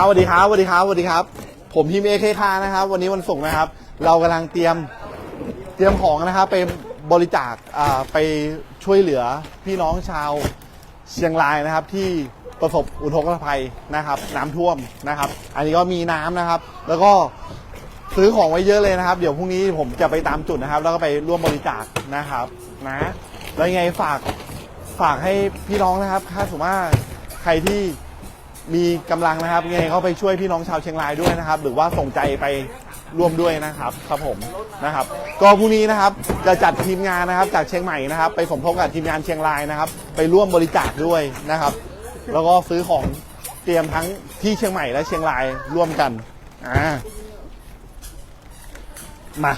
มาสวัสดีครับสวัสดีครับสวัสดีครับ ผมทีมเอเคคานะครับ วันนี้วันศุกร์นะครับ เรากำลังเตรียมเตรียมของนะครับไปบริจาคอ่าไปช่วยเหลือพี่น้องชาวเชียงรายนะครับ ที่ประสบอุทกภัยนะครับ น้ำท่วมนะครับ อันนี้ก็มีน้ำนะครับ แล้วก็ซื้อของไว้เยอะเลยนะครับ เดี๋ยวพรุ่งนี้ผมจะไปตามจุดนะครับ แล้วก็ไปร่วมบริจาคนะครับนะแล้วยังไงฝากฝากให้พี่น้องนะครับถ้าสมมติว่าใครที่ มีกำลังนะครับยังไงเขาไปช่วยพี่น้องชาวเชียงรายด้วยนะครับ หรือว่าส่งใจไปร่วมด้วยนะครับครับผมนะครับ ก็พรุ่งนี้นะครับจะจัดทีมงานนะครับ จากเชียงใหม่นะครับ ไปสมทบกับทีมงานเชียงรายนะครับ ไปร่วมบริจาคด้วยนะครับ แล้วก็ซื้อของเตรียมทั้งที่เชียงใหม่และเชียงรายร่วมกันอ่ามา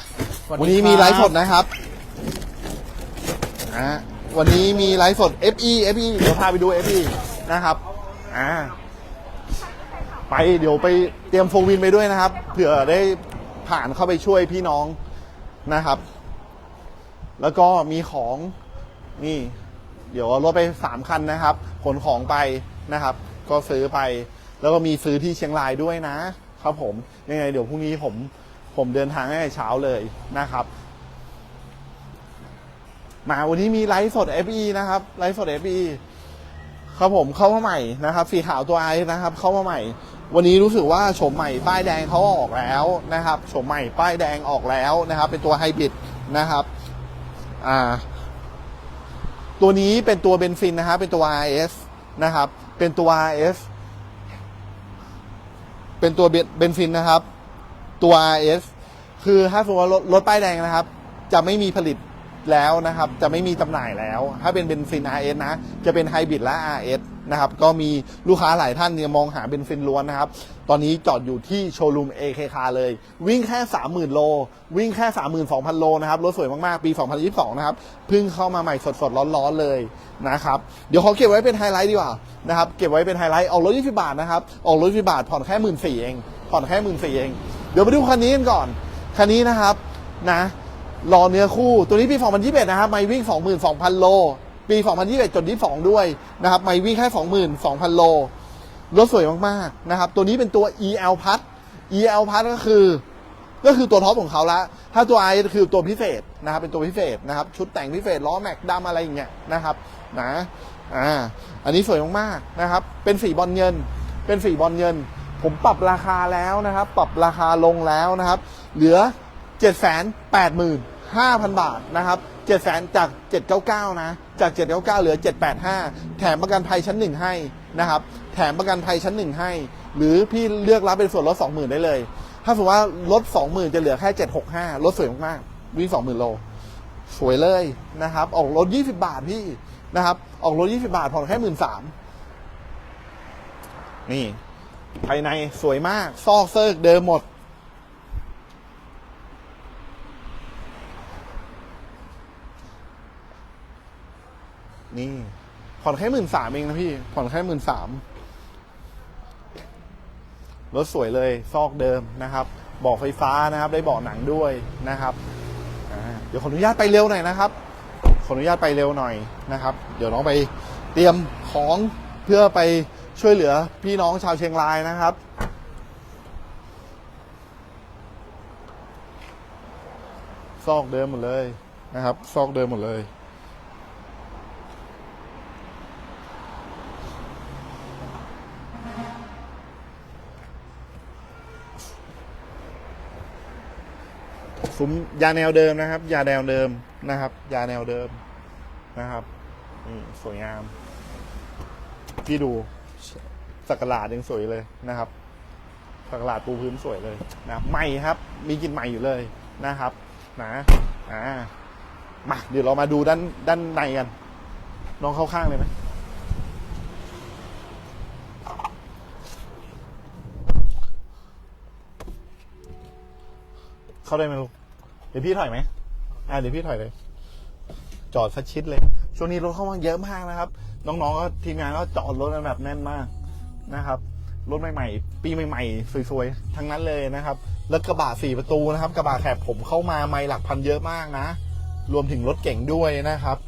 วัสดีวันนี้มีไลฟ์สดนะครับอ่าวันนี้มีไลฟ์สด FE FE เดี๋ยวพาไปดู FE นะครับอ่า ไปเดี๋ยวไปเตรียมโฟวินไปด้วยนะครับ เผื่อได้ผ่านเข้าไปช่วยพี่น้องนะครับ แล้วก็มีของนี่ เดี๋ยวเอารถไปสามคันนะครับ ขนของไปนะครับ ก็ซื้อไป แล้วก็มีซื้อที่เชียงรายด้วยนะ ครับผมยังไงเดี๋ยวพรุ่งนี้ผมผมเดินทางให้เช้าเลยนะครับมาวันนี้มีไลฟ์สด FE นะครับไลฟ์สด FE ครับผมเข้ามาใหม่นะครับสีขาวตัวไอนะครับ เข้ามาใหม่ วันนี้รู้สึกว่าโฉมใหม่ป้ายแดงเขาออกแล้วนะครับโฉมใหม่ป้ายแดงออกแล้วนะครับ เป็นตัวไฮบริดนะครับอ่าตัวนี้เป็นตัวเบนซินนะครับเป็นตัว RS นะครับ เป็นตัว RS เป็นตัวเบนซินนะครับ ตัว RS คือถ้าสมมติว่ารถรถป้ายแดงนะครับ จะไม่มีผลิตแล้วนะครับ จะไม่มีจำหน่ายแล้ว ถ้าเป็นเบนซิน RS นะ จะเป็นไฮบริดและ RS นะครับ ก็มีลูกค้าหลายท่านเนี่ยมองหาเบนซินล้วนนะครับ ตอนนี้จอดอยู่ที่โชว์รูม AK คาเลย วิ่งแค่ 30,000 โล วิ่งแค่ 32,000 โลนะครับ รถสวยมาก ๆ ปี 2022 นะครับ เพิ่งเข้ามาใหม่สด ๆ ร้อน ๆ เลยนะครับ เดี๋ยวขอเก็บไว้เป็นไฮไลท์ดีกว่านะครับ เก็บไว้เป็นไฮไลท์ ออกรถ20บาทนะครับ ออกรถ20บาทผ่อนแค่หมื่นสี่เอง ผ่อนแค่หมื่นสี่เอง เดี๋ยวมาดูคันนี้กันก่อน คันนี้นะครับนะรอเนื้อคู่ ตัวนี้ปี 2021 นะครับ ไม่วิ่ง 22,000 โล ปี 2021จด22 ด้วยนะครับไม่วิ่งแค่ 22,000 โล รถสวยมากๆนะครับ ตัวนี้เป็นตัว EL พัท EL พัทก็คือ ก็คือตัวท็อปของเขาละ ถ้าตัว i คือตัวพิเศษนะครับ เป็นตัวพิเศษนะครับ ชุดแต่งพิเศษล้อแม็กดำอะไรอย่างเงี้ยนะครับ นะ อ่า อันนี้สวยมากๆนะครับ เป็นสีบอลเงิน เป็นสีบอลเงิน ผมปรับราคาแล้วนะครับ ปรับราคาลงแล้วนะครับ เหลือ 5,000 บาทนะครับ700,000จาก 799 นะ จาก 799 เหลือ 785 แถมประกันภัยชั้นหนึ่งให้นะครับ แถมประกันภัยชั้นหนึ่งให้ หรือพี่เลือกรับเป็นส่วนลด 20,000 ได้เลย ถ้าสมมติว่าลด 20,000 จะเหลือแค่ 765 ลดสวยมากๆ วิ่ง 20,000 โล สวยเลยนะครับ ออกรถ 20 บาทพี่นะครับ ออกรถ 20 บาทผ่อนแค่ 13,000 นี่ ภายในสวยมาก ซอกเซิร์กเดิมหมด นี่ ผ่อนแค่หมื่นสามเองนะพี่ ผ่อนแค่หมื่นสามรถสวยเลยซอกเดิมนะครับเบาะไฟฟ้านะครับ ได้เบาะหนังด้วยนะครับเดี๋ยวขออนุญาตไปเร็วหน่อยนะครับ ขออนุญาตไปเร็วหน่อยนะครับ เดี๋ยวน้องไปเตรียมของเพื่อไปช่วยเหลือพี่น้องชาวเชียงรายนะครับ ซอกเดิมหมดเลยนะครับ ซอกเดิมหมดเลย ซุ้มยาแนวเดิมนะครับ ยาแนวเดิมนะครับ ยาแนวเดิมนะครับสวยงามพี่ดูสักหลาดยังสวยเลยนะครับสักหลาดปูพื้นสวยเลยนะครับใหม่ครับ มีกลิ่นใหม่อยู่เลยนะครับนะอ่ามาเดี๋ยวเรามาดูด้านด้านในกันน้องเข้าข้างเลยไหมเข้าได้ไหมลูก เดี๋ยวพี่ถอยไหมอ่าเดี๋ยวพี่ถอยเลย จอดสักชิดเลย ช่วงนี้รถเข้ามาเยอะมากนะครับ น้องๆก็ทีมงานก็จอดรถกันแบบแน่นมากนะครับ รถใหม่ๆ ปีใหม่ๆ สวยๆ ทั้งนั้นเลยนะครับแล้วกระบะสี่ประตูนะครับ กระบะแคบผมเข้ามาไม่หลักพันเยอะมากนะ รวมถึงรถเก่งด้วยนะครับ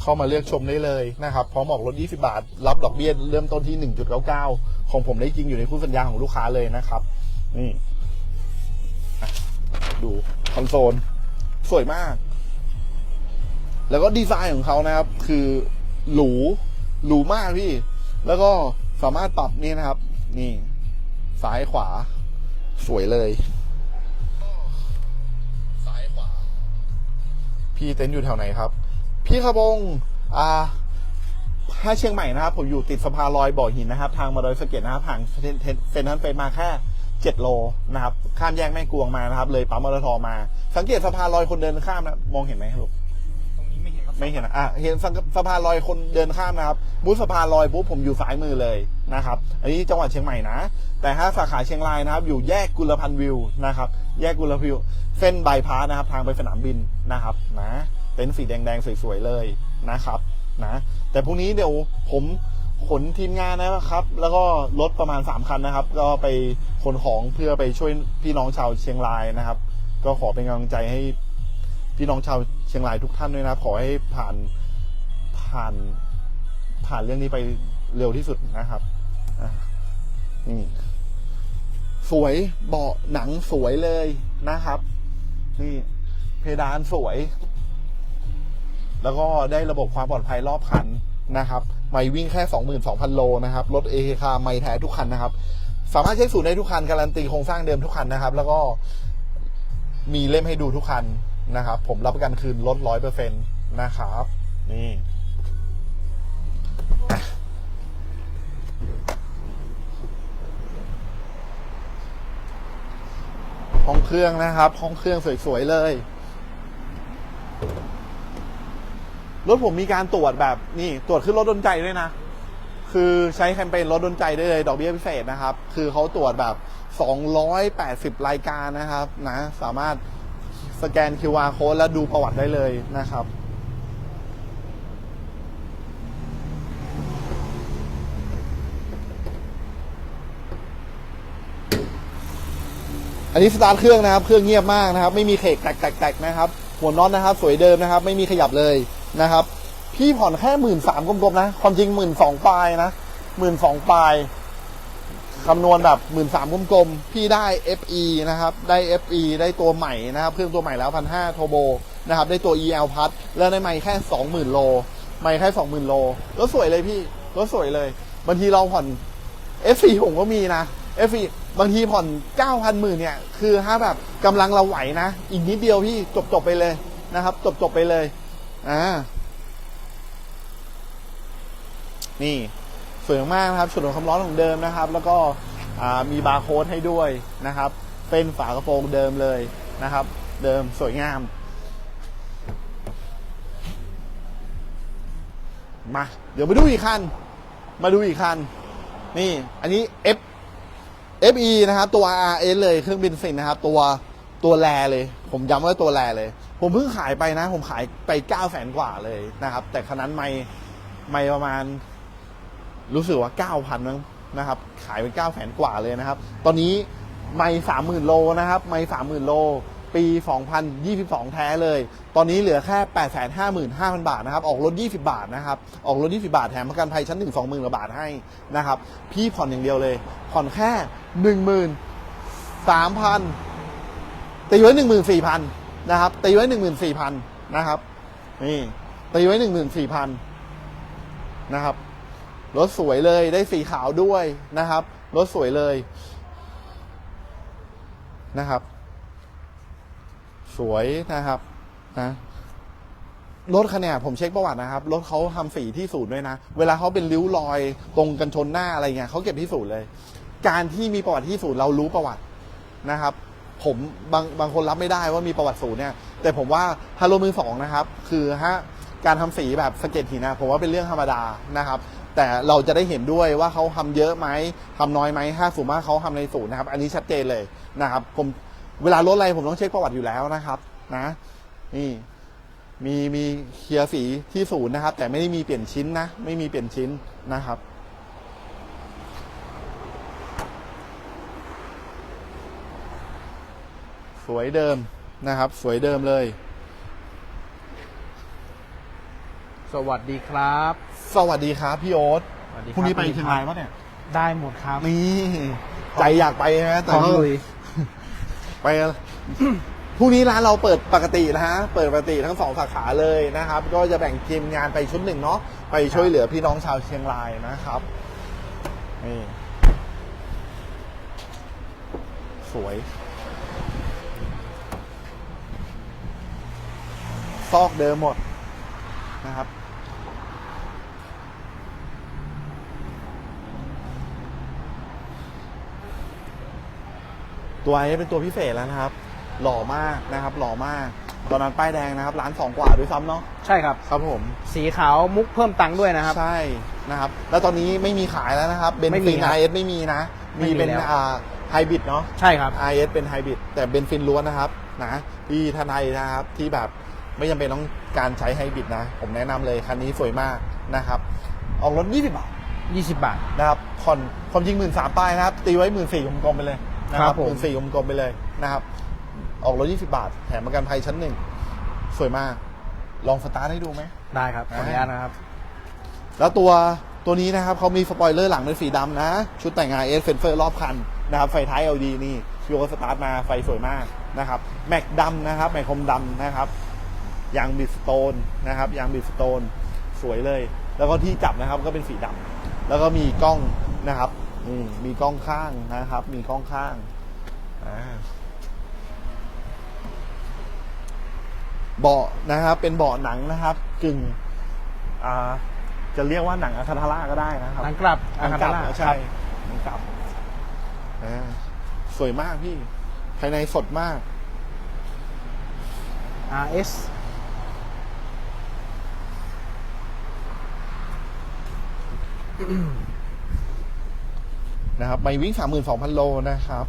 เข้ามาเลือกชมได้เลยนะครับ พร้อมออกรถ 20 บาท รับดอกเบี้ยเริ่มต้นที่ 1.99 ของผมได้จริงอยู่ในคู่สัญญาของลูกค้าเลยนะครับ นี่ดู คอนโซล สวยมาก แล้วก็ดีไซน์ของเขานะครับ คือหรูหรูมากพี่ แล้วก็สามารถปรับนี่นะครับ นี่ ซ้ายขวา สวยเลยซ้ายขวา พี่เต็นท์อยู่แถวไหนครับ พี่ขบงอ่าถ้าเชียงใหม่นะครับ ผมอยู่ติดสะพานลอยบ่อหินนะครับ ทางมาดอยสะเก็ดนะครับห่างเซนเซนเซนทรัลเฟสมาแค่ เจ็ดโลนะครับ ข้ามแยกแม่กวงมานะครับ เลยปั๊มมอเตอร์ทอมา สังเกตสะพานลอยคนเดินข้ามนะ มองเห็นไหมครับลูกตรงนี้ไม่เห็นครับไม่เห็นอะอะเห็นสะสะพานลอยคนเดินข้ามนะครับมุดสะพานลอยปุ๊บผมอยู่ซ้ายมือเลยนะครับ อันนี้จังหวัดเชียงใหม่นะ แต่ถ้าสาขาเชียงรายนะครับ อยู่แยกกุลพันธ์วิวนะครับ แยกกุลพันธ์วิว เส้นบายพาสนะครับ ทางไปสนามบินนะครับ นะเต็นท์สีแดงๆสวยๆเลยนะครับ นะ แต่พรุ่งนี้เดี๋ยวผม ขนทีมงานนะครับ แล้วก็รถประมาณสามคันนะครับ ก็ไปขนของเพื่อไปช่วยพี่น้องชาวเชียงรายนะครับ ก็ขอเป็นกำลังใจให้พี่น้องชาวเชียงรายทุกท่านด้วยนะครับ ขอให้ผ่านผ่านผ่านเรื่องนี้ไปเร็วที่สุดนะครับนี่สวยเบาะหนังสวยเลยนะครับ นี่เพดานสวย แล้วก็ได้ระบบความปลอดภัยรอบคันนะครับ ไม่วิ่งแค่ 22,000 โลนะครับ รถเอเคาไม่แท้ทุกคันนะครับ สามารถใช้ศูนย์ได้ทุกคัน การันตีโครงสร้างเดิมทุกคันนะครับ แล้วก็มีเล่มให้ดูทุกคันนะครับ ผมรับประกันคืนลดร้อยเปอร์เซ็นต์นะครับ นี่ห้องเครื่องนะครับ ห้องเครื่องสวยๆเลย รถผมมีการตรวจแบบนี่ตรวจขึ้นรถดนใจด้วยนะ คือใช้แคมเปญรถดนใจได้เลย ดอกเบี้ยพิเศษนะครับ คือเขาตรวจแบบ 280 รายการนะครับนะ สามารถสแกน QR code แล้วดูประวัติได้เลยนะครับอันนี้สตาร์ทเครื่องนะครับ เครื่องเงียบมากนะครับ ไม่มีเขกแตกๆนะครับ หัวน็อตนะครับ สวยเดิมนะครับ ไม่มีขยับเลย นะครับ พี่ผ่อนแค่หมื่นสามกลมๆนะ ความจริงหมื่นสองปลายนะหมื่นสองปลายคำนวณแบบหมื่นสามกลมๆ พี่ได้ FE นะครับ ได้ FE ได้ตัวใหม่นะครับ เครื่องตัวใหม่แล้วพันห้าโทโบนะครับ ได้ตัว EL พัดแล้วได้ไมค์แค่สองหมื่นโล ไมค์แค่สองหมื่นโล รถสวยเลยพี่ รถสวยเลย บางทีเราผ่อน F4 ผมก็มีนะ F4 บางทีผ่อนเก้าพันหมื่นเนี่ย คือถ้าแบบกำลังเราไหวนะ อีกนิดเดียวพี่จบจบไปเลยนะครับ จบจบไปเลย อ่า นี่สวยมากนะครับฉุดลมความร้อนของเดิมนะครับ แล้วก็มีบาร์โค้ดให้ด้วยนะครับ เป็นฝากระโปรงเดิมเลยนะครับ เดิมสวยงาม มา เดี๋ยวมาดูอีกคัน มาดูอีกคัน นี่ อันนี้ F FE นะครับ ตัว RS เลยเครื่องบินสินนะครับ ตัวตัวแรเลย ผมย้ำว่าตัวแรเลย ผมเพิ่งขายไปนะ ผมขายไป9 0 0แสนกว่าเลยนะครับ แต่คันนั้นไม่ไม่ประมาณ รู้สึกว่า9,000มั้งนะครับ ขายไป9 0 0แสนกว่าเลยนะครับ ตอนนี้ไม่30,000โลนะครับ ไม่30,000โล ปี 2022 แท้เลย ตอนนี้เหลือแค่ 855,000 บาทนะครับ ออกรถ 20 บาทนะครับ ออกรถ 20 บาทแถมประกันภัยชั้น 1 20,000กว่าบาทให้นะครับ พี่ผ่อนอย่างเดียวเลย ผ่อนแค่ 13,000ตีไว้14,000 นะครับ ตีไว้14,000นสี่พันนะครับ นี่ตีไว้14,000นสี่พันนะครับ รถสวยเลยได้สีขาวด้วยนะครับ รถสวยเลยนะครับ สวยนะครับนะรถคันเนี้ยผมเช็คประวัตินะครับ รถเขาทำสีที่ศูนย์ด้วยนะ เวลาเขาเป็นริ้วรอยตรงกันชนหน้าอะไรเงี้ยเขาเก็บที่ศูนย์เลย การที่มีประวัติที่ศูนย์เรารู้ประวัตินะครับ ผมบางบางคนรับไม่ได้ว่ามีประวัติศูนย์เนี่ย แต่ผมว่าฮาโลมือสองนะครับ คือฮะการทำสีแบบสเก็ตหินนะผมว่าเป็นเรื่องธรรมดานะครับ แต่เราจะได้เห็นด้วยว่าเขาทำเยอะไหมทำน้อยไหมถ้าสูงมากเขาทำในศูนย์นะครับ อันนี้ชัดเจนเลยนะครับ ผมเวลารถอะไรผมต้องเช็คประวัติอยู่แล้วนะครับนะ นี่มีมีเคลียร์สีที่ศูนย์นะครับ แต่ไม่ได้มีเปลี่ยนชิ้นนะ ไม่มีเปลี่ยนชิ้นนะครับ สวยเดิมนะครับ สวยเดิมเลย สวัสดีครับ สวัสดีครับพี่โอ๊ตสวัสดีคพรุ่งนี้ไปเชียงรายปะเนี่ยได้หมดครับ นี่ใจอยากไปนะแต่พร้อมก็ลุยไปกันพรุ่งนี้ร้านเราเปิดปกตินะฮะ เปิดปกติทั้งสองสาขาเลยนะครับ ก็จะแบ่งทีมงานไปชุดหนึ่งเนาะ ไปช่วยเหลือพี่น้องชาวเชียงรายนะครับ นี่ สวย ซอกเดิมหมดนะครับ ตัวไอ้เป็นตัวพิเศษแล้วนะครับ หล่อมากนะครับ หล่อมาก ตอนนั้นป้ายแดงนะครับร้านสองกว่าด้วยซ้ำเนาะใช่ครับ ครับผม สีขาวมุกเพิ่มตังค์ด้วยนะครับ ใช่นะครับ แล้วตอนนี้ไม่มีขายแล้วนะครับเบนไม่มีซินครับไอเอสไม่มีนะ ไม่มีมีเป็นแล้ว อ่าไฮบริดเนาะ ใช่ครับไอเอสเป็นไฮบริดแต่เบนซินล้วนนะครับนะที่ท่านใดนะครับที่แบบ ไม่จำเป็นต้องการใช้ไฮบริดนะ ผมแนะนำเลยคันนี้สวยมากนะครับ ออกรถ 20 บาท20 บาท นะครับผ่อนความจริงหมื่นสามป้ายนะครับ ตีไว้หมื่นสี่กลมๆไปเลยนะคครัรับบผม หมื่นสี่กลมๆไปเลยนะครับ ออกรถยี่สิบาท แถมประกันภัยชั้นหนึ่งสวยมาก ลองสตาร์ทให้ดูไหม ได้ครับขออนุญาตนะครับ แล้วตัวตัวนี้นะครับเขามีสปอยเลอร์หลังเป็นสีดำนะ ชุดแต่งงานเอสเฟนเฟอร์รอบคันนะครับไฟท้าย LED นี่พี่โอสตาร์ทมาไฟสวยมากนะครับ แม็กดำนะครับ แม็กคมดำนะครับ ยางบิดสโตนนะครับยางบิดสโตนสวยเลย แล้วก็ที่จับนะครับก็เป็นสีดำแล้วก็มีกล้องนะครับอืมมีกล้องข้างนะครับ มีกล้องข้างอ่าเบาะนะครับ เป็นเบาะหนังนะครับ กึ่งอ่าจะเรียกว่าหนังอะคาทาร่าก็ได้นะครับหนังกลับหนังกลับอะคาทาร่าใช่หนังกลับอ่าสวยมากพี่ ภายในสดมาก RS นะครับไม่วิ่ง 32,000 โลนะครับ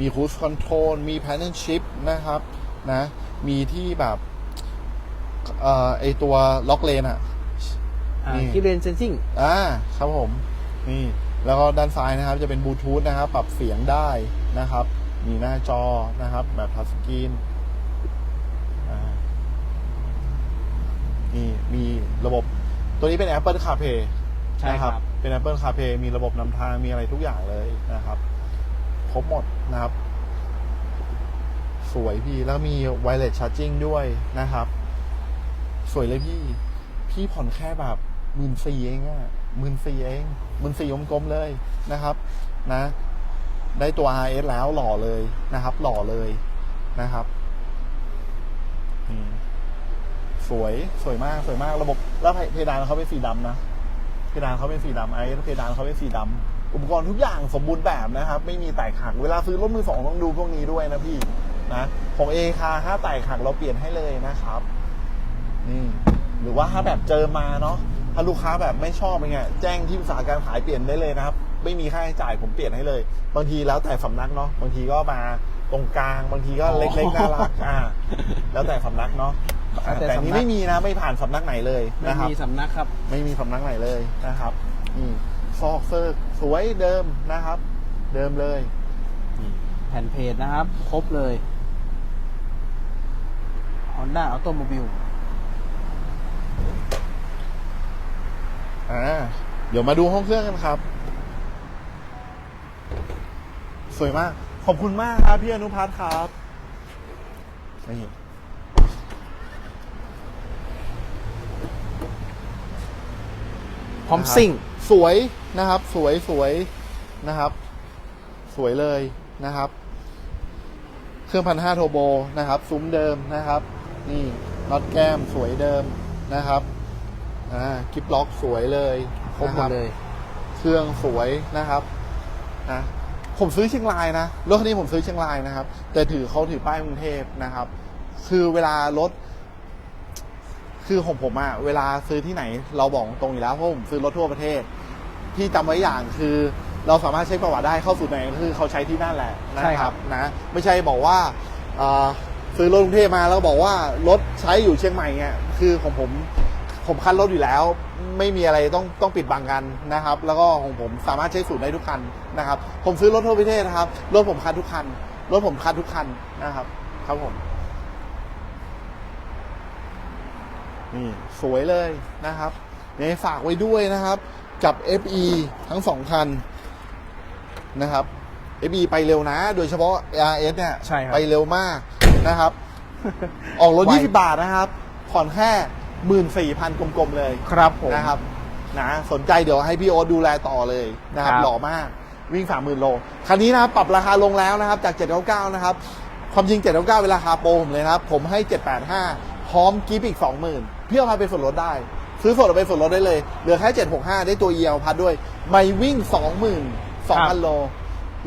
มีคู i คอนโทรล มีแพนเน l ชิพนะครับ นะ มีที่แบบเอ่อไอตัวล็อกเลนอะนี่คีเรนเซนซิ่งอ่า ครับผม นี่ แล้วก็ด้านซ้ายนะครับ จะเป็นบลูทูธนะครับ ปรับเสียงได้นะครับ มีหน้าจอนะครับ แบบทัชสกรีนอ่านี่ มีระบบ ตัวนี้เป็น Apple CarPlay ใช่ครับนะเป็น Apple CarPlay มีระบบนำทางมีอะไรทุกอย่างเลยนะครับ ครบหมดนะครับ สวยพี่แล้วมี wireless charging ด้วยนะครับ สวยเลยพี่ พี่ผ่อนแค่แบบหมื่นสี่เองอะหมื่นสี่เองหมื่นสี่กลมๆเลยนะครับ นะ ได้ตัว RS แล้วหล่อเลยนะครับ หล่อเลยนะครับอืมสวยสวยมากสวยมากระบบแล้วเพดานเขาเป็นสีดำนะ เพดานเขาเป็นสีดำไอ้เพดานเขาเป็นสีดำอุปกรณ์ทุกอย่างสมบูรณ์แบบนะครับ ไม่มีแตกหักเวลาซื้อรถมือสองต้องดูพวกนี้ด้วยนะพี่นะของเอคาถ้าแตกหักเราเปลี่ยนให้เลยนะครับนี่หรือว่าถ้าแบบเจอมาเนาะถ้าลูกค้าแบบไม่ชอบเป็นไงแจ้งที่ปรึกษาการขายเปลี่ยนได้เลยนะครับ ไม่มีค่าใช้จ่ายผมเปลี่ยนให้เลย บางทีแล้วแต่สำนักเนาะบางทีก็มาตรงกลาง บางทีก็เล็กๆน่ารักอ่าแล้วแต่สำนักเนาะ แล้วแต่แต่นี้สำนักไม่มีนะไม่ผ่านสำนักไหนเลยไม่นะครับ มีสำนักครับ ไม่มีสำนักไหนเลยนะครับนี่ซอกเซิร์กสวยเดิมนะครับ เดิมเลยแผ่นเพจนะครับ ครบเลย Honda Automobile อ่าเดี๋ยวมาดูห้องเครื่องกันครับ สวยมาก ขอบคุณมากครับพี่อนุพัฒน์ครับนี่ ร้อมซิ่ง สวยนะครับ สวยสวยนะครับ สวยเลยนะครับ เครื่องพันห้าโทโบนะครับ ซุ้มเดิมนะครับ นี่น็อตแก้มสวยเดิมนะครับอ่ากิฟล็อกสวยเลยครบหมดเลย เครื่องสวยนะครับนะผมซื้อเชียงรายนะรถคันนี้ผมซื้อเชียงรายนะครับ แต่ถือเขาถือป้ายกรุงเทพนะครับ คือเวลารถ คือของผมอะเวลาซื้อที่ไหน เราบอกตรงอยู่แล้วเพราะผมซื้อรถทั่วประเทศ ที่จำไว้อย่างคือเราสามารถเช็คประวัติได้เข้าสู่ไหนก็คือเขาใช้ที่นั่นแหละนะใช่คครัรับบ นะ ไม่ใช่บอกว่าเอ่อซื้อรถกรุงเทพมาแล้วบอกว่ารถใช้อยู่เชียงใหม่เนี่ยคือของผมผมคันรถอยู่แล้ว ไม่มีอะไรต้องต้องปิดบังกันนะครับ แล้วก็ของผมสามารถใช้สูตรได้ทุกคันนะครับ ผมซื้อรถทั่วประเทศนะครับรถผมคันทุกคันรถผมคันทุกคันนะครับ ครับผม นี่สวยเลยนะครับยังไงฝากไว้ด้วยนะครับ กับ FE ทั้งสองคันนะครับ FE ไปเร็วนะ โดยเฉพาะ RS เนี่ยใช่ครับ ไปเร็วมากนะครับ ออกรถ ไว 20 บาทนะครับ ผ่อนแค่14,000กลมๆเลยครับผม นะครับนะสนใจเดี๋ยวให้พี่โอ๊ตดูแลต่อเลยนะครับครับ หล่อมากวิ่ง30,000โลคันนี้นะครับปรับราคาลงแล้วนะครับจาก 799 นะครับ ความจริง 799 เป็นราคาโปรผมเลยนะครับ ผมให้ 785 พร้อมกิฟต์อีก 20,000พี่เอาพาไปส่วนลดได้ ซื้อสดเอาไปส่วนลดได้เลย เหลือแค่ 765 ได้ตัวเอียวพัดด้วย ไม่วิ่ง22,000 โล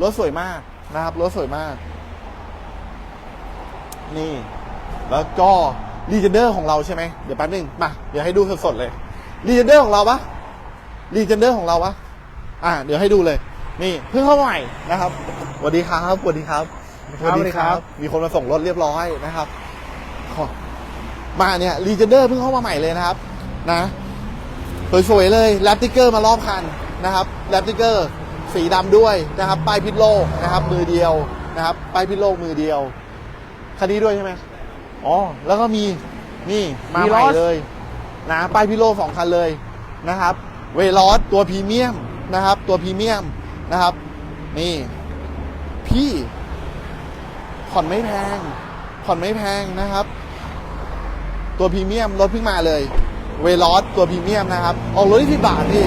รถสวยมากนะครับ รถสวยมาก นี่ แล้วก็รีเจนเดอร์ของเราใช่ไหม เดี๋ยวแป๊บนึง มา เดี๋ยวให้ดูสดๆเลยรีเจนเดอร์ของเราปะรีเจนเดอร์ของเราปะอ่า เดี๋ยวให้ดูเลย นี่ เพิ่งเข้ามาใหม่นะครับสวัสดีครับสวัสดีครับสวัสดีครับ มีคนมาส่งรถเรียบร้อยนะครับขอ มาเนี่ยรีเจนเดอร์เพิ่งเข้ามาใหม่เลยนะครับนะสวยๆเลยแรปติกเกอร์มารอบคันนะครับแรปติกเกอร์สีดำด้วยนะครับป้ายพิษโลกนะครับ มือเดียวนะครับป้ายพิษโลกมือเดียวคันนี้ด้วยใช่ไหมอ๋อแล้วก็มีนี่มาใหม่เลยนะป้ายพิโลสองคันเลยนะครับ เวลอสตัวพรีเมียมนะครับ ตัวพรีเมียมนะครับ นี่ พี่ผ่อนไม่แพงผ่อนไม่แพงนะครับ ตัวพรีเมียมรถเพิ่งมาเลยเวลอสตัวพรีเมียมนะครับ ออกรถที่สิบบาทพี่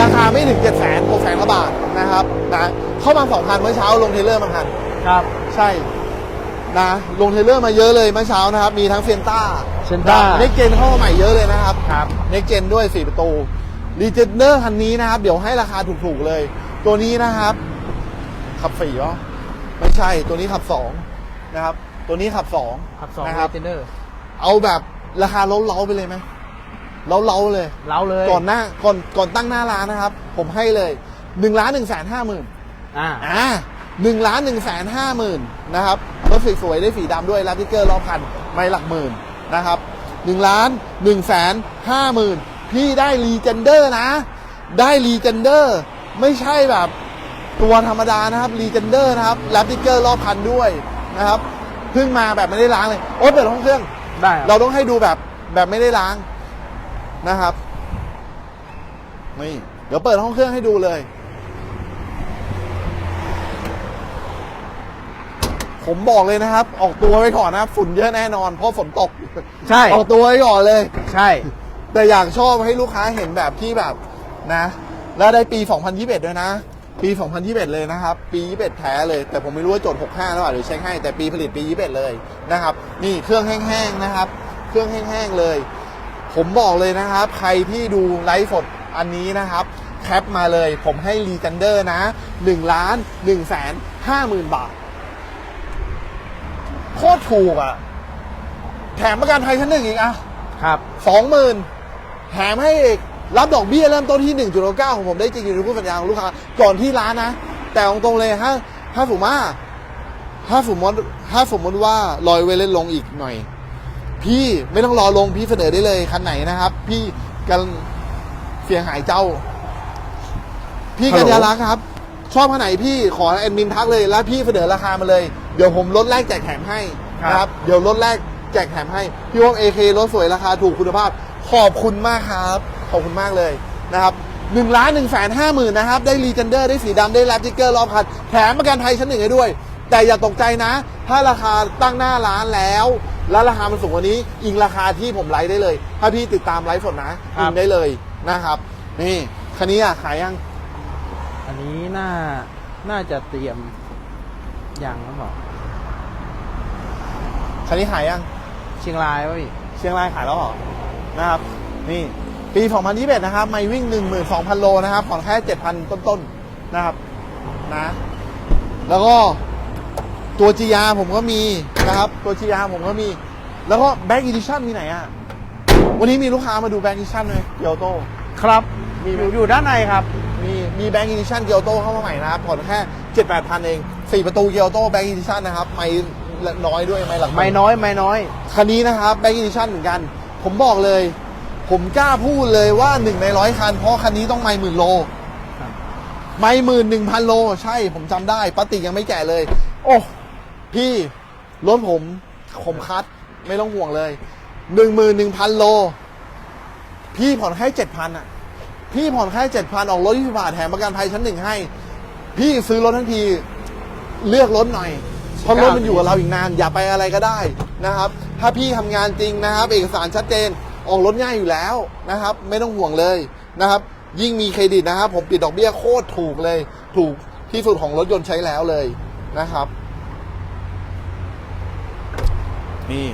ราคาไม่ถึงเจ็ดแสนหกแสนกว่าบาทนะครับนะเข้ามาสองคันเมื่อเช้าลงเทรลเลอร์มาคันครับ ใช่นะลงเทรลเลอร์มาเยอะเลยเมื่อเช้านะครับ มีทั้งเซนต้า Sienna เน็กเจนเข้ามาใหม่เยอะเลยนะครับครับเน็กเจนด้วย4ประตูรีเจนเนอร์คันนี้นะครับ เดี๋ยวให้ราคาถูกๆเลย ตัวนี้นะครับ ขับสี่เหรอไม่ใช่ตัวนี้ขับสองนะครับ ตัวนี้ขับสองขับสองนะครับเทนเนอร์เอาแบบราคาเล้าๆไปเลยไหมเล้าๆเลยเล้าเลยก่อนหน้าก่อนก่อนตั้งหน้าร้านนะครับ ผมให้เลยหนึ่งล้านหนึ่งแสนห้าหมื่นอ่าอ่าหนึ่งล้านหนึ่งแสนห้าหมื่นนะครับรถสวยๆได้สีดำด้วยรับทิกเกอร์รอบคันไม่หลักหมื่นนะครับหนึ่งล้านหนึ่งแสนห้าหมื่นพี่ได้รีเจนเดอร์นะ ได้รีเจนเดอร์ไม่ใช่แบบตัวธรรมดานะครับรีเจนเดอร์นะครับรับทิกเกอร์รอบคันด้วยนะครับ เพิ่งมาแบบไม่ได้ล้างเลย โอ๊ตเปิดห้องเครื่อง ได้ครับเราต้องให้ดูแบบแบบไม่ได้ล้างนะครับนี่เดี๋ยวเปิดห้องเครื่องให้ดูเลย ผมบอกเลยนะครับ ออกตัวไว้ก่อนนะครับฝุ่นเยอะแน่นอน เพราะฝนตก ใช่ออกตัวไว้ก่อนเลย ใช่ แต่อยากชอบให้ลูกค้าเห็นแบบที่แบบนะ แล้วได้ปี 2021 ด้วยนะ ปี 2021 เลยนะครับ ปี 21 แท้เลย แต่ผมไม่รู้ว่าจด 65 แล้วอะหรือเช็คให้ แต่ปีผลิตปี 21 เลยนะครับ นี่เครื่องแห้งๆนะครับ เครื่องแห้งๆเลย ผมบอกเลยนะครับ ใครที่ดูไลฟ์สดอันนี้นะครับ แคปมาเลย ผมให้รีเจนเดอร์นะ1ล้าน1แสน5หมื่นบาท โคตรถูกอะ แถมประกันภัยชั้นหนึ่งอีกอะ ครับสองหมื่นแถมให้อีก รับดอกเบี้ยเริ่มต้นที่หนึ่งจุดเก้าของผมได้จริงอยู่ในคู่สัญญาของลูกค้าก่อนที่ร้านนะ แต่ตรงๆเลยถ้าถ้าสมมติว่าถ้าสมมติถ้าสมมติว่าลอยเวเลนลงอีกหน่อย พี่ไม่ต้องรอลงพี่เสนอได้เลยคันไหนนะครับ พี่กันเสียหายเจ้า พี่กัญญาลักษ์ครับ ชอบคันไหนพี่ขอแอดมินทักเลยแล้วพี่เสนอราคามาเลย เดี๋ยวผมลดแรกแจกแถมให้นะครับ เดี๋ยวลดแรกแจกแถมให้ พี่ว่าเอเครถสวยราคาถูกคุณภาพ ขอบคุณมากครับ ขอบคุณมากเลยนะครับหนึ่งล้านหนึ่งแสนห้าหมื่นนะครับ ได้รีเจนเดอร์ได้สีดำได้แรปติกเกอร์รอบคันแถมประกันภัยชั้นหนึ่งให้ด้วย แต่อย่าตกใจนะ ถ้าราคาตั้งหน้าร้านแล้ว แล้วราคามันสูงกว่านี้ อิงราคาที่ผมไลฟ์ได้เลย ถ้าพี่ติดตามไลฟ์สดนะครัอิบงได้เลยนะครับ นี่คันนี้อะขายยัง อันนี้น่าน่าจะเตรียมอย่างแล้วบอกคันนี้ขายยัง เชียงรายป่ะพี่เชียงรายขายแล้วเหรอนะครับ นี่ ปี 2021 นะครับ ไม่วิ่ง 12,000 โลนะครับผ่อนแค่ 7,000 ต้นๆ นะครับ นะ แล้วก็ตัว GR ผมก็มีนะครับ ตัว GR ผมก็มี แล้วก็ Back Edition มีไหนอะ วันนี้มีลูกค้ามาดู Back Edition เลยเกียวโต ครับ มีอไหมยู่อยู่ด้านในครับ มีมีแบงก์อีดิชั่นเกียวโตเข้ามาใหม่นะครับผ่อนแค่7 8พันเอง4ประตูเกียวโตแบงก์อีดิชั่นนะครับ ไม่น้อยด้วยไม่หลักหนไม่น้อยไม่น้อย คันนี้นะครับแบงก์อีดิชั่นเหมือนกัน ผมบอกเลย ผมกล้าพูดเลยว่าหนึ่งในร้อยคัน เพราะคันนี้ต้องไม่หมื่นโลครับไม่หมื่นหนึ่งพันโล ใช่ผมจำได้ปติยังไม่แก่เลย โอ้พี่รถผมผมคัดไม่ต้องห่วงเลยหนึ่งหมื่นหนึ่งพันโล พี่ผ่อนแค่เจ็ดพันอะ พี่ผ่อนแค่เจ็ดพันออกรถยี่สิบาทแถมประกันภัยชั้นหนึ่งให้ พี่ซื้อรถทั้งทีเลือกรถหน่อยเพราะรถมันอยู่กับเราอีกนาน อย่าไปอะไรก็ได้นะครับ ถ้าพี่ทำงานจริงนะครับ เอกสารชัดเจน ออกรถง่ายอยู่แล้วนะครับ ไม่ต้องห่วงเลยนะครับ ยิ่งมีเครดิตนะครับ ผมปิดดอกเบี้ยโคตรถูกเลย ถูกที่สุดของรถยนต์ใช้แล้วเลยนะครับ นี่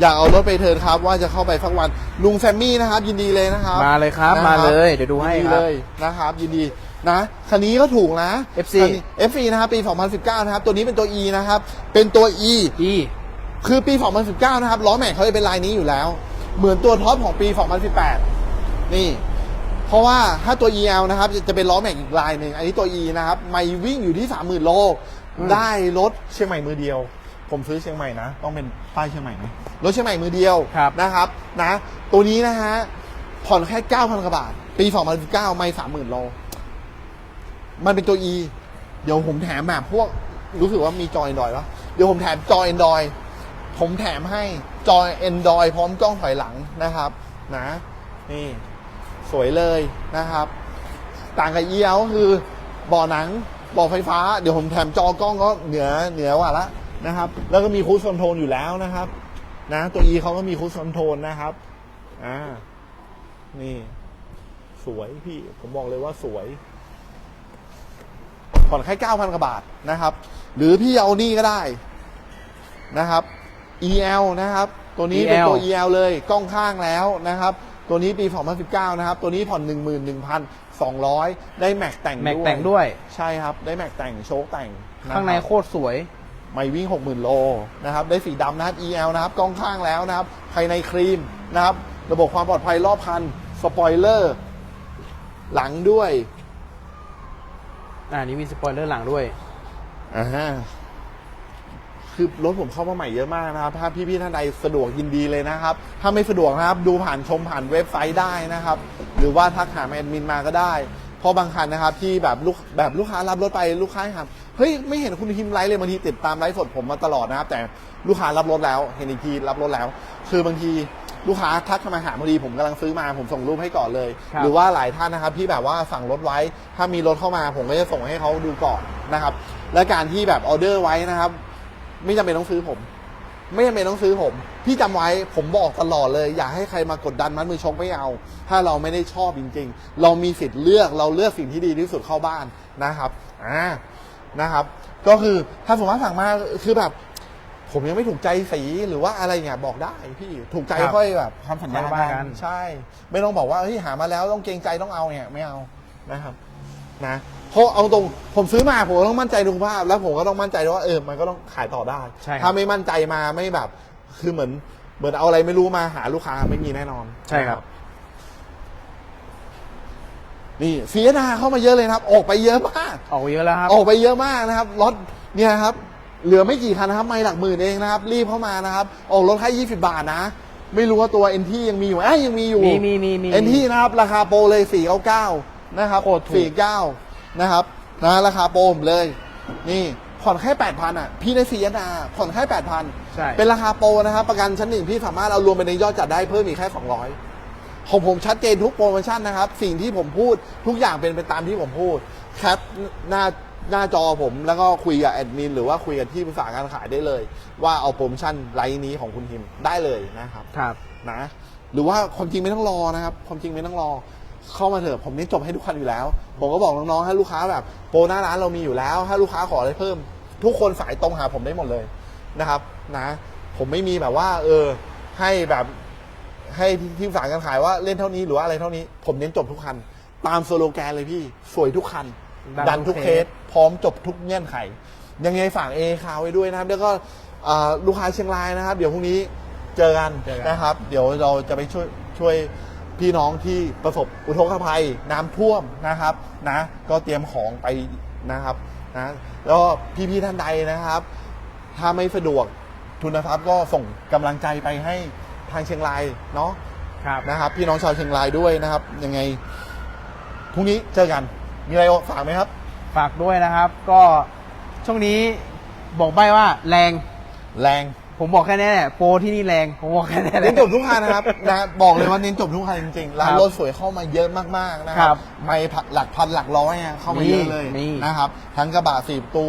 อยากเอารถไปเทิร์นครับ ว่าจะเข้าไปสักวันลุงแซมมี่นะครับ ยินดีเลยนะครับมาเลยครับ นะมาเลย เดี๋ยวดูให้ยินครับ เลยนะครับ ยินดีนะคันนี้ก็ถูกนะ FC คันนี้ FC นะครับปี 2019 นะครับ ตัวนี้เป็นตัว E นะครับ เป็นตัว E อี คือปี 2019 นะครับล้อแม็กเขาจะเป็นลายนี้อยู่แล้ว เหมือนตัวท็อปของปี 2018 นี่ เพราะว่าถ้าตัว EL นะครับจะจะเป็นล้อแม็กอีกลายหนึ่ง อันนี้ตัว E นะครับ ไม่วิ่งอยู่ที่ 30,000 โล ได้รถเชียงใหม่มือเดียว ผมซื้อเชียงใหม่นะ ต้องเป็นป้ายเชียงใหม่ไหมรถเชียงใหม่มือเดียวครับนะครับนะ ตัวนี้นะฮะผ่อนแค่ 9,000 กว่าบาท ปี 2019 ไม่ 30,000 โล มันเป็นตัว E เดี๋ยวผมแถมแบบพวกรู้สึกว่ามีจอ Android ปะเดี๋ยวผมแถมจอ Android ผมแถมให้ จอ Android พร้อมกล้องถอยหลังนะครับนะนี่สวยเลยนะครับ ต่างกับ EL ก็คือเบ่อหนังเบ่อไฟฟ้า เดี๋ยวผมแถมจอกล้องก็เหนือเหนือกว่าละนะครับ แล้วก็มีคูสคอนโทรลอยู่แล้วนะครับ นะ ตัว E เขาก็มีคูสคอนโทรลนะครับอ่านี่ สวยพี่ผมบอกเลยว่าสวยผ่อนแค่เก้าพันกว่าบาทนะครับ หรือพี่เอานี่ก็ได้นะครับ EL นะครับ ตัวนี้เป็นตัว EL เลยกล้องข้างแล้วนะครับ ตัวนี้ปี 2019 นะครับ ตัวนี้ผ่อน 11,200 ได้แม็กแต่งแม็กแต่งด้วย ใช่ครับ ได้แม็กแต่งโชคแต่งะครับข้างในโคตรสวย ไม่วิ่ง 60,000 โลนะครับ ได้สีดำนะครับ EL นะครับกล้องข้างแล้วนะครับ ภายในครีมนะครับ ระบบความปลอดภัยรอบคัน สปอยเลอร์ หลังด้วย อ่านี่มีสปอยเลอร์หลังด้วยอ่าฮะ คือรถผมเข้ามาใหม่เยอะมากนะครับถ้าพี่ๆท่านใดสะดวกยินดีเลยนะครับ ถ้าไม่สะดวกนะครับดูผ่านชมผ่านเว็บไซต์ได้นะครับ หรือว่าทักหาแอดมินมาก็ได้เพราะบางคันนะครับที่แบบลูกแบบลูกค้ารับรถไปลูกค้าถามเฮ้ยไม่เห็นคุณทิมไลฟ์เลยบางทีติดตามไลฟ์สดผมมาตลอดนะครับ แต่ลูกค้ารับรถแล้ว เห็นอีกทีรับรถแล้ว คือบางทีลูกค้าทักเข้ามาหาพอดีผมกำลังซื้อมาผมส่งรูปให้ก่อนเลยครับหรือว่าหลายท่านนะครับที่แบบว่าสั่งรถไว้ ถ้ามีรถเข้ามาผมก็จะส่งให้เขาดูก่อนนะครับ และการที่แบบออเดอร์ไว้นะครับ ไม่จำเป็นต้องซื้อผม ไม่จำเป็นต้องซื้อผม พี่จำไว้ผมบอกตลอดเลย อย่าให้ใครมากดดันมัดมือชกไม่เอา ถ้าเราไม่ได้ชอบจริง ๆ เรามีสิทธิ์เลือกเราเลือกสิ่งที่ดีที่สุดเข้าบ้านนะครับอ่านะครับ ก็คือถ้าสมมติว่าสั่งมาคือแบบ ผมยังไม่ถูกใจสีหรือว่าอะไรเงี้ยบอกได้พี่ถูกใจครับค่อยแบบทำสัญญาค่อยว่ากักันนใช่ ไม่ต้องบอกว่าเฮ้ยหามาแล้วต้องเกรงใจต้องเอาเนี่ยไม่เอานะครับ นะ เพราะเอาตรงผมซื้อมาผมก็ต้องมั่นใจในคุณภาพ แล้วผมก็ต้องมั่นใจด้วยว่าเออมันก็ต้องขายต่อได้ ใช่ครับ ถ้าไม่มั่นใจมาไม่แบบ คือเหมือนเหมือนเอาอะไรไม่รู้มาหาลูกค้าไม่มีแน่นอน ใช่ครับ นี่เสียนาเข้ามาเยอะเลยนะครับ ออกไปเยอะมาก ออกเยอะแล้วครับ ออกไปเยอะมากนะครับรถเนี่ยครับ เหลือไม่กี่คันนะครับ ไม่หลักหมื่นเองนะครับ รีบเข้ามานะครับ ออกรถแค่ยี่สิบาทนะ ไม่รู้ว่าตัวเอ็นที่ยังมีอยู่เอ้ยยังมีอยู่ มีมีมีมีเอ็นที่นะครับ ราคาโปรเลยสี่เก้าเก้านะครับโคตรถูกสี่เก้า นะครับนะราคาโปรผมเลย นี่ผ่อนแค่แปดพันอะ พี่ได้สีนาผ่อนแค่แปดพันใช่ เป็นราคาโปรนะครับ ประกันชั้นหนึ่งพี่สามารถเอารวมไปในยอดจัดได้เพิ่มอีกแค่สองร้อยของผมชัดเจนทุกโปรโมชั่นนะครับ สิ่งที่ผมพูดทุกอย่างเป็นไปตามที่ผมพูดแคปหน้าหน้าจอผมแล้วก็คุยกับแอดมินหรือว่าคุยกับที่ปรึกษาการขายได้เลย ว่าเอาโปรโมชั่นไลน์นี้ของคุณทิมได้เลยนะครับครับนะ หรือว่าความจริงไม่ต้องรอนะครับ ความจริงไม่ต้องรอ เข้ามาเถอะผมนี่จบให้ทุกคันอยู่แล้ว ผมก็บอกน้องๆให้ลูกค้าแบบ โปรหน้าร้านเรามีอยู่แล้ว ถ้าลูกค้าขออะไรเพิ่ม ทุกคนสายตรงหาผมได้หมดเลยนะครับ นะ ผมไม่มีแบบว่า เออ ให้แบบให้ที่สารการขายว่าเล่นเท่านี้หรือว่าอะไรเท่านี้ ผมเน้นจบทุกคัน ตามสโลแกนเลยพี่สวยทุกคัน ดันดันทุกทุกเคเคสสพร้อมจบทุกเงื่อนไข ยังไงฝากเอคาวไว้ด้วยนะครับ แล้วก็อ่าลูกค้าเชียงรายนะครับ เดี๋ยวพรุ่งนี้เจอกันเจอกันนะครับ เดี๋ยวเราจะไปช่วยช่วย พี่น้องที่ประสบอุทกภัยน้ำท่วมนะครับนะก็เตรียมของไปนะครับนะแล้วก็พี่ๆท่านใดนะครับ ถ้าไม่สะดวกทุนทรัพย์ก็ส่งกำลังใจไปให้ทางเชียงรายเนาะครับนะครับ พี่น้องชาวเชียงรายด้วยนะครับ ยังไงพรุ่งนี้เจอกันมีอะไรฝากไหมครับ ฝากด้วยนะครับ ก็ช่วงนี้บอกใบว่าแรงแรง ผผมบอกแค่นี้แหละโปรที่นี่แรงผมบอกแค่นี้แหละเน้นจบทุกคันนะครับนะบอกเลยว่าเน้นจบทุกคันจริงๆร้านครับรถสวยเข้ามาเยอะมากๆนะคครัรับบไม่หลักพันหลักร้อยอะเข้ามาเยอะเลยมีนะครับ ทั้งกระบะสี่ประตู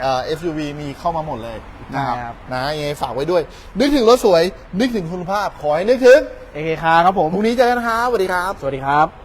เอ่อ SUV มีเข้ามาหมดเลยนะครับใช่ครับ นะยังไงฝากไว้ด้วย นึกถึงรถสวย นึกถึงคุณภาพ ขอให้นึกถึงเอเคคาครับผมพรุ่งนี้เจอกันนะครับสวัสดีครับ สวัสดีครับ